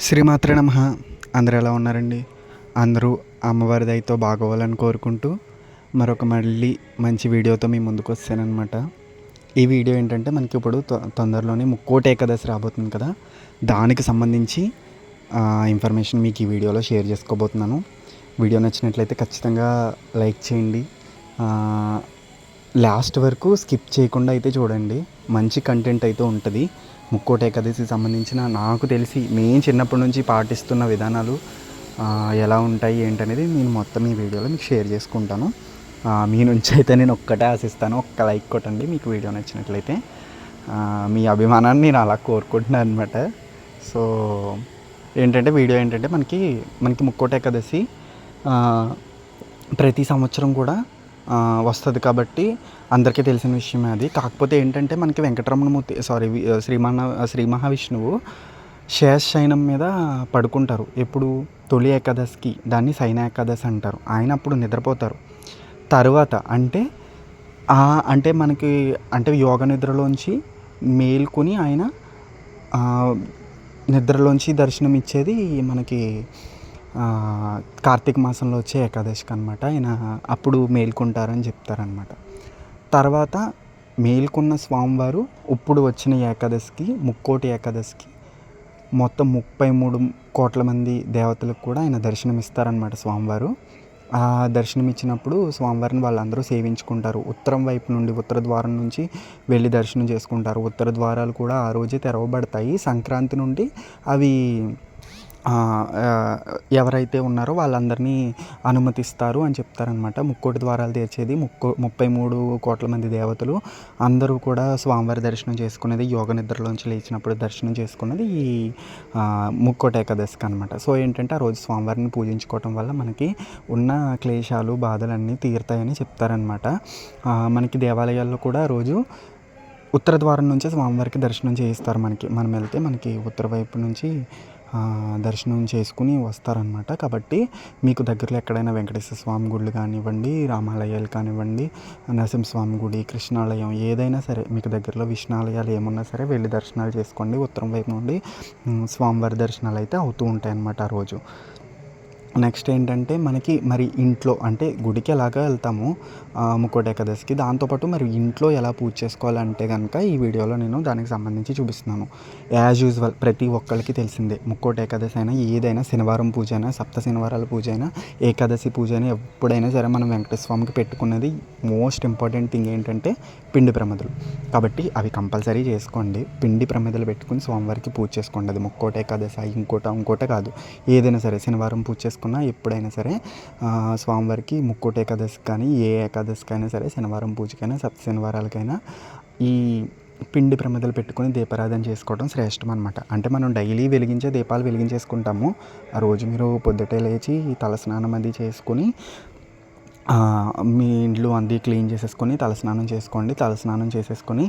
శ్రీమాత్ర నమ. అందరూ ఎలా ఉన్నారండి? అందరూ అమ్మవారి దయతో బాగోవాలని కోరుకుంటూ మరొక మళ్ళీ మంచి వీడియోతో మీ ముందుకు వస్తానమాట ఈ వీడియో ఏంటంటే మనకి ఇప్పుడు తొ- తొందరలోనే ముక్కోటి ఏకాదశి రాబోతుంది కదా. దానికి సంబంధించి ఇన్ఫర్మేషన్ మీకు ఈ వీడియోలో షేర్ చేసుకోబోతున్నాను. వీడియో నచ్చినట్లయితే ఖచ్చితంగా లైక్ చేయండి. లాస్ట్ వరకు స్కిప్ చేయకుండా అయితే చూడండి. మంచి కంటెంట్ అయితే ఉంటుంది. ముక్కోటి ఏకాదశికి సంబంధించిన నాకు తెలిసి నేను చిన్నప్పటి నుంచి పాటిస్తున్న విధానాలు ఎలా ఉంటాయి ఏంటనేది నేను మొత్తం ఈ వీడియోలో మీకు షేర్ చేసుకుంటాను. మీ నుంచి అయితే నేను ఒక్కటే ఆశిస్తాను ఒక్క లైక్ కొట్టండి మీకు వీడియో నచ్చినట్లయితే. మీ అభిమానాన్ని నేను అలా కోరుకుంటున్నాను అనమాట సో ఏంటంటే వీడియో ఏంటంటే మనకి మనకి ముక్కోటి ఏకాదశి ప్రతి సంవత్సరం కూడా వస్తుంది కాబట్టి అందరికీ తెలిసిన విషయమే అది. కాకపోతే ఏంటంటే మనకి వెంకటరమణమూర్తి సారీ శ్రీమాన శ్రీ మహావిష్ణువు శేషశయనం మీద పడుకుంటారు. ఎప్పుడు? తొలి ఏకాదశికి. దాన్ని సైన ఏకాదశి అంటారు. ఆయన అప్పుడు నిద్రపోతారు. తరువాత అంటే ఆ అంటే మనకి అంటే యోగ నిద్రలోంచి మేల్కొని ఆయన నిద్రలోంచి దర్శనం ఇచ్చేది మనకి కార్తీక మాసంలో వచ్చే ఏకాదశికి అనమాట ఆయన అప్పుడు మేల్కొంటారని చెప్తారనమాట తర్వాత మేల్కొన్న స్వామివారు ఇప్పుడు వచ్చిన ఏకాదశికి ముక్కోటి ఏకాదశికి మొత్తం ముప్పై మూడు కోట్ల మంది దేవతలకు కూడా ఆయన దర్శనమిస్తారనమాట స్వామివారు. ఆ దర్శనం ఇచ్చినప్పుడు స్వామివారిని వాళ్ళందరూ సేవించుకుంటారు. ఉత్తరం వైపు నుండి ఉత్తర ద్వారం నుంచి వెళ్ళి దర్శనం చేసుకుంటారు. ఉత్తర ద్వారాలు కూడా ఆ రోజే తెరవబడతాయి. సంక్రాంతి నుండి అవి ఎవరైతే ఉన్నారో వాళ్ళందరినీ అనుమతిస్తారు అని చెప్తారనమాట ముక్కోటి ద్వారాలు తెరిచేది ముక్కో ముప్పై మూడు కోట్ల మంది దేవతలు. అందరూ కూడా స్వామివారి దర్శనం చేసుకునేది యోగ నిద్రలోంచి లేచినప్పుడు దర్శనం చేసుకున్నది ఈ ఆ, ముక్కోటి ఏకాదశికి అనమాట సో ఏంటంటే ఆ రోజు స్వామివారిని పూజించుకోవటం వల్ల మనకి ఉన్న క్లేశాలు బాధలన్నీ తీరుతాయని చెప్తారనమాట మనకి దేవాలయాల్లో కూడా రోజు ఉత్తర ద్వారం నుంచే స్వామివారికి దర్శనం చేయిస్తారు మనకి. మనం వెళ్తే మనకి ఉత్తర వైపు నుంచి దర్శనం చేసుకుని వస్తారనమాట కాబట్టి మీకు దగ్గరలో ఎక్కడైనా వెంకటేశ్వర స్వామి గుళ్ళు కానివ్వండి రామాలయాలు కానివ్వండి నరసింహస్వామి గుడి కృష్ణాలయం ఏదైనా సరే మీకు దగ్గరలో విష్ణాలయాలు ఏమున్నా సరే వెళ్ళి దర్శనాలు చేసుకోండి. ఉత్తరం వైపు నుండి స్వామివారి దర్శనాలు అయితే అవుతూ ఉంటాయి అన్నమాట ఆ రోజు. నెక్స్ట్ ఏంటంటే మనకి మరి ఇంట్లో అంటే గుడికి ఎలాగా వెళ్తాము ముక్కోటి ఏకాదశికి. దాంతోపాటు మరి ఇంట్లో ఎలా పూజ చేసుకోవాలంటే కనుక ఈ వీడియోలో నేను దానికి సంబంధించి చూపిస్తున్నాను. యాజ్ యూజువల్ ప్రతి ఒక్కరికి తెలిసిందే ముక్కోటి ఏకాదశి అయినా ఏదైనా శనివారం పూజ అయినా సప్త శనివారాల పూజ అయినా ఏకాదశి పూజ అయినా ఎప్పుడైనా సరే మనం వెంకటేశ్వర స్వామికి పెట్టుకున్నది మోస్ట్ ఇంపార్టెంట్ థింగ్ ఏంటంటే పిండి ప్రమదలు. కాబట్టి అవి కంపల్సరీ చేసుకోండి. పిండి ప్రమిదలు పెట్టుకుని స్వామివారికి పూజ చేసుకోండి. అది ముక్కోటి ఏకాదశి ఇంకోట ఇంకోట కాదు. ఏదైనా సరే శనివారం పూజ చేసుకున్నా ఎప్పుడైనా సరే స్వామివారికి ముక్కోటి ఏకాదశికి కానీ ఏ ఏకాదశికైనా సరే శనివారం పూజకైనా సప్త శనివారాలకైనా ఈ పిండి ప్రమిదలు పెట్టుకొని దీపారాధన చేసుకోవడం శ్రేష్టం అనమాట అంటే మనం డైలీ వెలిగించే దీపాలు వెలిగించేసుకుంటాము. ఆ రోజు మీరు పొద్దుటే లేచి తలస్నానం అది చేసుకొని మీ ఇంట్లో అంది క్లీన్ చేసేసుకొని తలస్నానం చేసుకోండి తలస్నానం చేసేసుకొని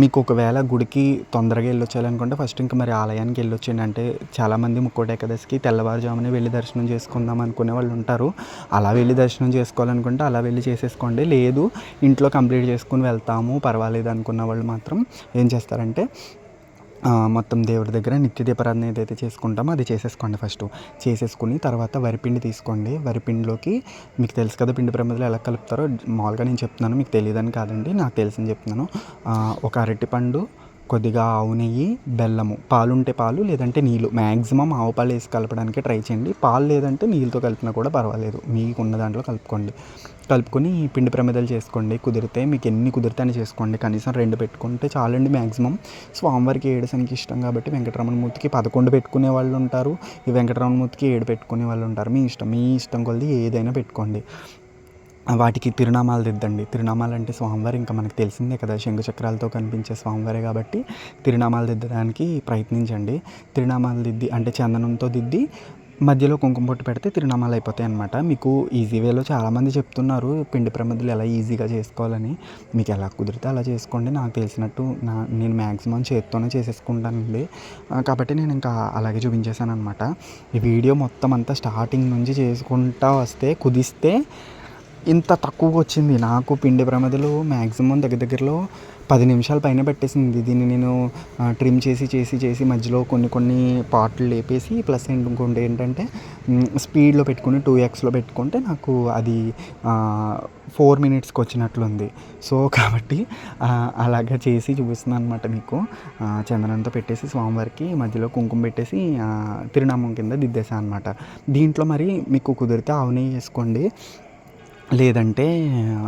మీకు ఒకవేళ గుడికి తొందరగా వెళ్ళొచ్చేయాలనుకుంటే ఫస్ట్ ఇంకా మరి ఆలయానికి వెళ్ళొచ్చేయండి అంటే చాలామంది ముక్కోట ఏకాదశికి తెల్లవారుజామునే వెళ్ళి దర్శనం చేసుకుందాం అనుకునే వాళ్ళు ఉంటారు. అలా వెళ్ళి దర్శనం చేసుకోవాలనుకుంటే అలా వెళ్ళి చేసేసుకోండి. లేదు ఇంట్లో కంప్లీట్ చేసుకుని వెళ్తాము పర్వాలేదు అనుకున్న వాళ్ళు మాత్రం ఏం చేస్తారంటే మొత్తం దేవుడి దగ్గర నిత్య దీపారాధన ఏదైతే చేసుకుంటామో అది చేసేసుకోండి ఫస్ట్. చేసేసుకుని తర్వాత వరిపిండి తీసుకోండి. వరిపిండిలోకి మీకు తెలుసు కదా పిండి ప్రమిదలు ఎలా కలుపుతారో. మామూలుగా నేను చెప్తున్నాను మీకు తెలియదని కాదండి నాకు తెలిసింది చెప్తున్నాను. ఒక అరటిపండు కొద్దిగా ఆవు నెయ్యి బెల్లము. పాలు ఉంటే పాలు లేదంటే నీళ్ళు. మ్యాక్సిమం ఆవు పాలు వేసి కలపడానికి ట్రై చేయండి. పాలు లేదంటే నీళ్ళతో కలిపినా కూడా పర్వాలేదు. మీకు ఉన్న దాంట్లో కలుపుకోండి. కలుపుకొని పిండి ప్రమిదలు చేసుకోండి. కుదిరితే మీకు ఎన్ని కుదిరితే అని చేసుకోండి. కనీసం రెండు పెట్టుకుంటే చాలండి మ్యాక్సిమం స్వామివారికి ఏడు శనికి ఇష్టం కాబట్టి వెంకటరమణమూర్తికి పదకొండు పెట్టుకునే వాళ్ళు ఉంటారు. ఈ వెంకటరమణమూర్తికి ఏడు పెట్టుకునే వాళ్ళు ఉంటారు. మీ ఇష్టం. మీ ఇష్టం కొలది ఏదైనా పెట్టుకోండి. వాటికి తిరునామాలు దిద్దండి. తిరునామాలు అంటే స్వామివారి ఇంకా మనకు తెలిసిందే కదా శంఖచక్రాలతో కనిపించే స్వామివారే కాబట్టి తిరునామాలు దిద్దడానికి ప్రయత్నించండి. తిరునామాలు దిద్ది అంటే చందనంతో దిద్ది మధ్యలో కుంకుమ పొట్టు పెడితే తిరునామాలు అయిపోతాయి అనమాట మీకు ఈజీ వేలో చాలామంది చెప్తున్నారు పిండి ప్రమిదలు ఎలా ఈజీగా చేసుకోవాలని. మీకు ఎలా కుదిరితే అలా చేసుకోండి. నాకు తెలిసినట్టు నా నేను మ్యాక్సిమం చేత్తోనే చేసేసుకుంటానండి. కాబట్టి నేను ఇంకా అలాగే చూపించేశాను అనమాట ఈ వీడియో మొత్తం అంతా స్టార్టింగ్ నుంచి చేసుకుంటా వస్తే కుదిస్తే ఇంత తక్కువగా వచ్చింది. నాకు పిండి ప్రమదలు మ్యాక్సిమం దగ్గర దగ్గరలో పది నిమిషాల పైన పెట్టేసింది. దీన్ని నేను ట్రిమ్ చేసి చేసి చేసి మధ్యలో కొన్ని కొన్ని పార్ట్లు లేపేసి ప్లస్ ఇంకోటి ఏంటంటే స్పీడ్లో పెట్టుకుని టూ ఎక్స్లో పెట్టుకుంటే నాకు అది ఫోర్ మినిట్స్కి వచ్చినట్లుంది. సో కాబట్టి అలాగా చేసి చూపిస్తున్నాను అనమాట మీకు. చందనంతో పెట్టేసి స్వామివారికి మధ్యలో కుంకుమ పెట్టేసి తిరునామం కింద దిద్దేశాను అనమాట దీంట్లో మరి మీకు కుదిరితే ఆవు నెయ్యి వేసుకోండి. లేదంటే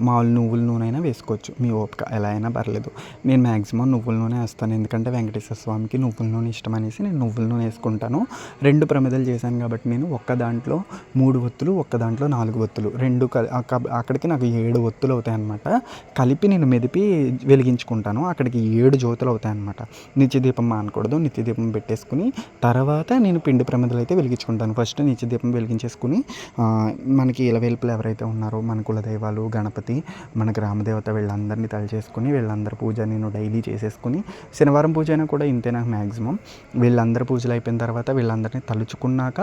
మామూలు నువ్వుల నూనె అయినా వేసుకోవచ్చు. మీ ఓపిక ఎలా అయినా పర్లేదు. నేను మ్యాక్సిమం నువ్వుల నూనె వేస్తాను. ఎందుకంటే వెంకటేశ్వర స్వామికి నువ్వుల నూనె ఇష్టం అనేసి నేను నువ్వుల నూనె వేసుకుంటాను. రెండు ప్రమిదలు చేశాను కాబట్టి నేను ఒక్క దాంట్లో మూడు ఒత్తులు ఒక్క దాంట్లో నాలుగు ఒత్తులు. రెండు కలి అక్కడికి నాకు ఏడు ఒత్తులు అవుతాయి అన్నమాట. కలిపి నేను మెదిపి వెలిగించుకుంటాను. అక్కడికి ఏడు జ్యోతులు అవుతాయి అన్నమాట. నిత్యదీపం మానకూడదు. నిత్యదీపం పెట్టేసుకుని తర్వాత నేను పిండి ప్రమిదలు అయితే వెలిగించుకుంటాను. ఫస్ట్ నిత్యదీపం వెలిగించేసుకుని ఆ, మనకి ఇలవేల్పులు ఎవరైతే ఉన్నారో మన కులదైవాలు గణపతి మన గ్రామదేవత వీళ్ళందరినీ తలచేసుకుని వీళ్ళందరి పూజ నేను డైలీ చేసేసుకుని శనివారం పూజ అయినా కూడా ఇంతే నాకు మ్యాక్సిమం వీళ్ళందరి పూజలు అయిపోయిన తర్వాత వీళ్ళందరినీ తలుచుకున్నాక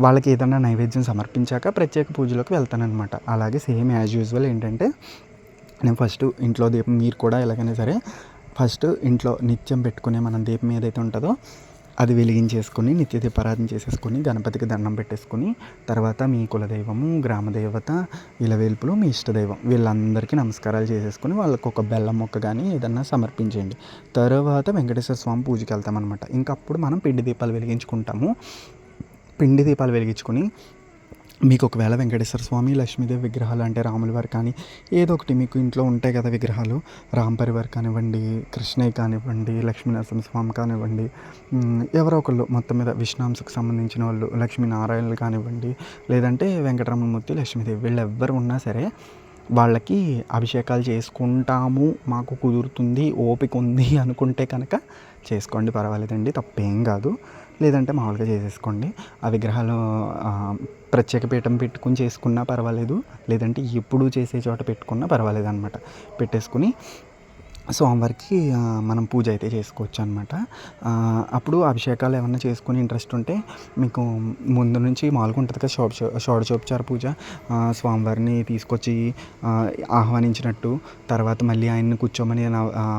వాళ్ళకి ఏదైనా నైవేద్యం సమర్పించాక ప్రత్యేక పూజలోకి వెళ్తానన్నమాట. అలాగే సేమ్ యాజ్ యూజువల్ ఏంటంటే నేను ఫస్ట్ ఇంట్లో దీపం మీరు కూడా ఎలాగైనా సరే ఫస్ట్ ఇంట్లో నిత్యం పెట్టుకునే మనం దీపం ఏదైతే ఉంటుందో అది వెలిగించేసుకొని నిత్య దీపారాధన చేసేసుకొని గణపతికి దండం పెట్టేసుకొని తర్వాత మీ కులదైవము గ్రామదేవత ఇలవేల్పులు మీ ఇష్టదైవం వీళ్ళందరికీ నమస్కారాలు చేసేసుకొని వాళ్ళకు ఒక బెల్లం మొక్క కానీ ఏదన్నా సమర్పించేయండి. తర్వాత వెంకటేశ్వర స్వామి పూజకి వెళ్తామన్నమాట. ఇంకా అప్పుడు మనం పిండి దీపాలు వెలిగించుకుంటాము. పిండి దీపాలు వెలిగించుకొని మీకు ఒకవేళ వెంకటేశ్వర స్వామి లక్ష్మీదేవి విగ్రహాలు అంటే రాముల వారు కానీ ఏదో ఒకటి మీకు ఇంట్లో ఉంటాయి కదా విగ్రహాలు. రాంపరి వారు కానివ్వండి కృష్ణయ్య కానివ్వండి లక్ష్మీనరసింహ స్వామి కానివ్వండి ఎవరో ఒకళ్ళు మొత్తం మీద విష్ణాంశకు సంబంధించిన వాళ్ళు లక్ష్మీనారాయణలు కానివ్వండి లేదంటే వెంకటరమణమూర్తి లక్ష్మీదేవి వీళ్ళు ఎవ్వరు ఉన్నా సరే వాళ్ళకి అభిషేకాలు చేసుకుంటాము మాకు కుదురుతుంది ఓపిక ఉంది అనుకుంటే కనుక చేసుకోండి పర్వాలేదండి తప్పేం కాదు. లేదంటే మామూలుగా చేసేసుకోండి. ఆ విగ్రహాలు ప్రత్యేక పీఠం పెట్టుకుని చేసుకున్నా పర్వాలేదు. లేదంటే ఎప్పుడు చేసే చోట పెట్టుకున్నా పర్వాలేదు అనమాట పెట్టేసుకుని స్వామివారికి మనం పూజ అయితే చేసుకోవచ్చు అనమాట అప్పుడు అభిషేకాలు ఏమన్నా చేసుకుని ఇంట్రెస్ట్ ఉంటే మీకు ముందు నుంచి మామూలుగా ఉంటుంది కదా షోడ షోడచోపచార పూజ. స్వామివారిని తీసుకొచ్చి ఆహ్వానించినట్టు తర్వాత మళ్ళీ ఆయన్ని కూర్చోమని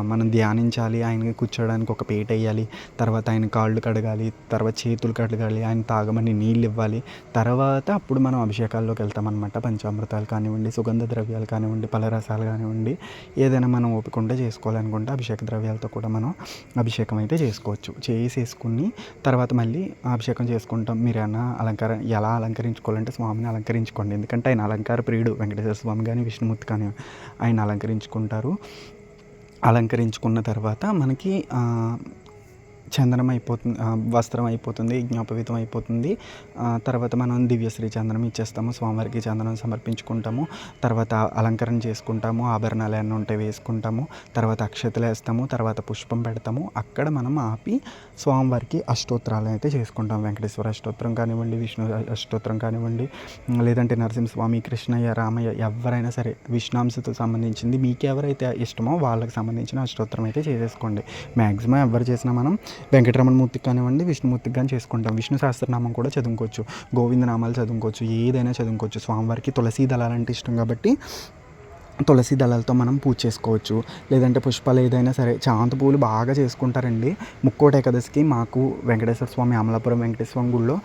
మనం ధ్యానించాలి ఆయనకి కూర్చోడానికి ఒక పేట వేయాలి తర్వాత ఆయన కాళ్ళు కడగాలి తర్వాత చేతులు కడగాలి ఆయన తాగమని నీళ్ళు ఇవ్వాలి. తర్వాత అప్పుడు మనం అభిషేకాల్లోకి వెళ్తామన్నమాట. పంచామృతాలు కానివ్వండి సుగంధ ద్రవ్యాలు కానివ్వండి పలరసాలు కానివ్వండి ఏదైనా మనం ఓపిక ఉంటే చేసుకోవాలనుకుంటే అభిషేక ద్రవ్యాలతో కూడా మనం అభిషేకం అయితే చేసుకోవచ్చు. చేసేసుకుని తర్వాత మళ్ళీ అభిషేకం చేసుకుంటాం. మీరు ఏమైనా అలంకార ఎలా అలంకరించుకోవాలంటే స్వామిని అలంకరించుకోండి. ఎందుకంటే ఆయన అలంకార ప్రియుడు వెంకటేశ్వర స్వామి కానీ విష్ణుమూర్తి కానీ ఆయన అలంకరించుకుంటారు. అలంకరించుకున్న తర్వాత మనకి చందనం అయిపోతుంది వస్త్రం అయిపోతుంది జ్ఞాపవితం అయిపోతుంది. తర్వాత మనం దివ్యశ్రీ చందనం ఇచ్చేస్తాము స్వామివారికి చందనం సమర్పించుకుంటాము. తర్వాత అలంకరణ చేసుకుంటాము ఆభరణాలు ఏమైనా ఉంటే వేసుకుంటాము. తర్వాత అక్షతలు వేస్తాము తర్వాత పుష్పం పెడతాము. అక్కడ మనం ఆపి స్వామివారికి అష్టోత్తరాలు అయితే చేసుకుంటాం. వెంకటేశ్వర అష్టోత్తరం కానివ్వండి విష్ణు అష్టోత్తరం కానివ్వండి లేదంటే నరసింహస్వామి కృష్ణయ్య రామయ్య ఎవరైనా సరే విష్ణాంశతో సంబంధించింది మీకు ఎవరైతే ఇష్టమో వాళ్ళకి సంబంధించిన అష్టోత్తరం అయితే చేసేసుకోండి. మ్యాక్సిమం ఎవరు చేసినా మనం వెంకటరమణమూర్తికి కానివ్వండి విష్ణుమూర్తికి కానీ చేసుకుంటాం. విష్ణు సహస్రనామం కూడా చదువుకోవచ్చు. గోవింద నామాలు చదువుకోవచ్చు. ఏదైనా చదువుకోవచ్చు. స్వామివారికి తులసీ దళాలంటే ఇష్టం కాబట్టి తులసి దళాలతో మనం పూజ చేసుకోవచ్చు. లేదంటే పుష్పాలు ఏదైనా సరే చామంతి పూలు బాగా చేసుకుంటారండి. ముక్కోటి ఏకాదశికి మాకు వెంకటేశ్వర స్వామి అమలాపురం వెంకటేశ్వర స్వామి గుళ్ళో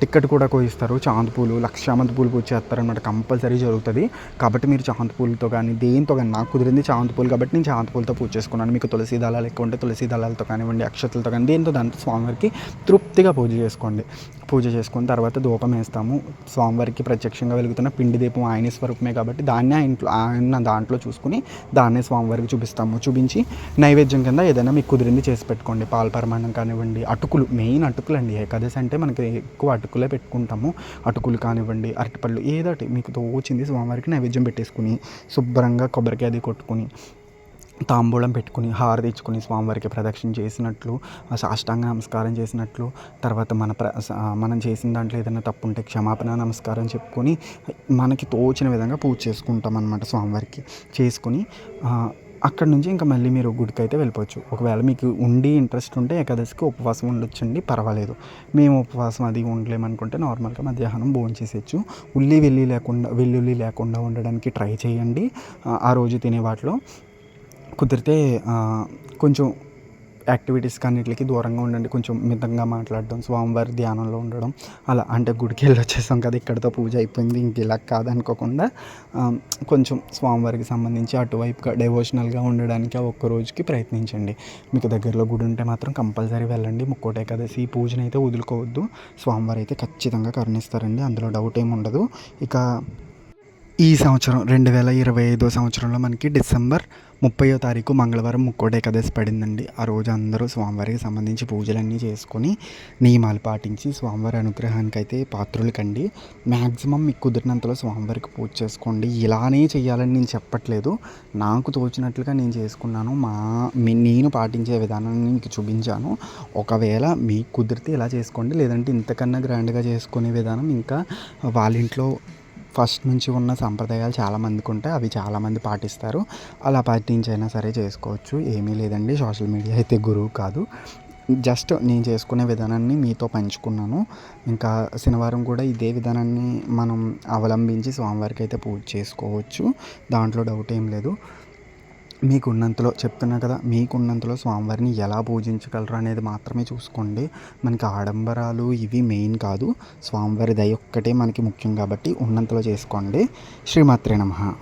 టిక్కెట్ కూడా కోయిస్తారు. చామంతి పూలు లక్ష చామంతి పూలు పూజ చేస్తారనమాట కంపల్సరీ జరుగుతుంది. కాబట్టి మీరు చామంతి పూలతో కానీ దేంతో కానీ నాకు కుదిరింది చామంతి పూలు కాబట్టి నేను చామంతి పూలతో పూజ చేసుకున్నాను. మీకు తులసి దళాలు ఎక్కువ ఉంటే తులసి దళాలతో కానివ్వండి అక్షతలతో కానీ దేంతో దాంతో స్వామివారికి తృప్తిగా పూజ చేసుకోండి. పూజ చేసుకున్న తర్వాత ధూపం వేస్తాము. స్వామివారికి ప్రత్యక్షంగా వెలుగుతున్న పిండి దీపం ఆయన స్వరూపమే కాబట్టి దాన్నే ఆ ఇంట్లో ఆయన దాంట్లో చూసుకుని దాన్నే స్వామివారికి చూపిస్తాము. చూపించి నైవేద్యం కింద ఏదైనా మీకు కుదిరింది చేసి పెట్టుకోండి. పాల పరమాణం కానివ్వండి అటుకులు మెయిన్ అటుకులు అండి ఏకాదశి అంటే మనకి ఎక్కువ అటుకులే పెట్టుకుంటాము. అటుకులు కానివ్వండి అరటిపళ్ళు ఏదోటి మీకు తోచింది స్వామివారికి నైవేద్యం పెట్టేసుకుని శుభ్రంగా కొబ్బరికాయ అది కొట్టుకుని తాంబూలం పెట్టుకుని హారతి ఇచ్చుకుని స్వామివారికి ప్రదక్షిణ చేసినట్లు సాష్టాంగ నమస్కారం చేసినట్లు తర్వాత మన ప్ర మనం చేసిన దాంట్లో ఏదైనా తప్పు ఉంటే క్షమాపణ నమస్కారం చెప్పుకొని మనకి తోచిన విధంగా పూజ చేసుకుంటాం అనమాట స్వామివారికి. చేసుకుని అక్కడ నుంచి ఇంకా మళ్ళీ మీరు గుడికి అయితే వెళ్ళిపోవచ్చు. ఒకవేళ మీకు ఉండి ఇంట్రెస్ట్ ఉంటే ఏకాదశికి ఉపవాసం ఉండొచ్చండి పర్వాలేదు. మేము ఉపవాసం అది ఉండలేమనుకుంటే నార్మల్గా మధ్యాహ్నం భోజనం చేసేయచ్చు. ఉల్లి వెల్లి లేకుండా వెల్లుల్లి లేకుండా ఉండడానికి ట్రై చేయండి. ఆ, ఆ రోజు తినే వాటిలో కుదిరితే కొంచెం యాక్టివిటీస్ అన్నిటికి దూరంగా ఉండండి. కొంచెం మితంగా మాట్లాడడం స్వామివారి ధ్యానంలో ఉండడం అలా అంటే గుడికి వెళ్ళి వచ్చేసాం కదా ఇక్కడితో పూజ అయిపోయింది. ఇంక ఇలా కాదనుకోకుండా కొంచెం స్వామివారికి సంబంధించి అటువైపుగా డెవోషనల్గా ఉండడానికి ఆ ఒక్క రోజుకి ప్రయత్నించండి. మీకు దగ్గరలో గుడి ఉంటే మాత్రం కంపల్సరీ వెళ్ళండి. ముక్కోటే ఏకాదశి ఈ పూజనైతే అయితే వదులుకోవద్దు. స్వామివారు అయితే ఖచ్చితంగా కరుణిస్తారండి. అందులో డౌట్ ఏమి ఉండదు ఇక ఈ సంవత్సరం రెండు వేల ఇరవై ఐదో సంవత్సరంలో మనకి డిసెంబర్ ముప్పయో తారీఖు మంగళవారం ముక్కోట ఏకాదశి పడిందండి. ఆ రోజు అందరూ స్వామివారికి సంబంధించి పూజలన్నీ చేసుకొని నియమాలు పాటించి స్వామివారి అనుగ్రహానికి అయితే పాత్రులు కండి మ్యాక్సిమం మీకు కుదిరినంతలో స్వామివారికి పూజ చేసుకోండి. ఇలానే చేయాలని నేను చెప్పట్లేదు. నాకు తోచినట్లుగా నేను చేసుకున్నాను. మా నేను పాటించే విధానాన్ని మీకు చూపించాను. ఒకవేళ మీకు కుదిరితే ఇలా చేసుకోండి. లేదంటే ఇంతకన్నా గ్రాండ్గా చేసుకునే విధానం ఇంకా వాళ్ళ ఇంట్లో ఫస్ట్ నుంచి ఉన్న సాంప్రదాయాలు చాలామందికి ఉంటాయి. అవి చాలామంది పాటిస్తారు. అలా పాటించైనా సరే చేసుకోవచ్చు. ఏమీ లేదండి. సోషల్ మీడియా అయితే గురువు కాదు. జస్ట్ నేను చేసుకునే విధానాన్ని మీతో పంచుకున్నాను. ఇంకా శనివారం కూడా ఇదే విధానాన్ని మనం అవలంబించి స్వామివారికి అయితే పూజ చేసుకోవచ్చు. దాంట్లో డౌట్ ఏం లేదు. మీకున్నంతలో చెప్తున్నా కదా మీకున్నంతలో స్వామివారిని ఎలా పూజించగలరు అనేది మాత్రమే చూసుకోండి. మనకి ఆడంబరాలు ఇవి మెయిన్ కాదు. స్వామివారి దయ ఒక్కటే మనకి ముఖ్యం కాబట్టి ఉన్నంతలో చేసుకోండి. శ్రీమాత్రే నమ.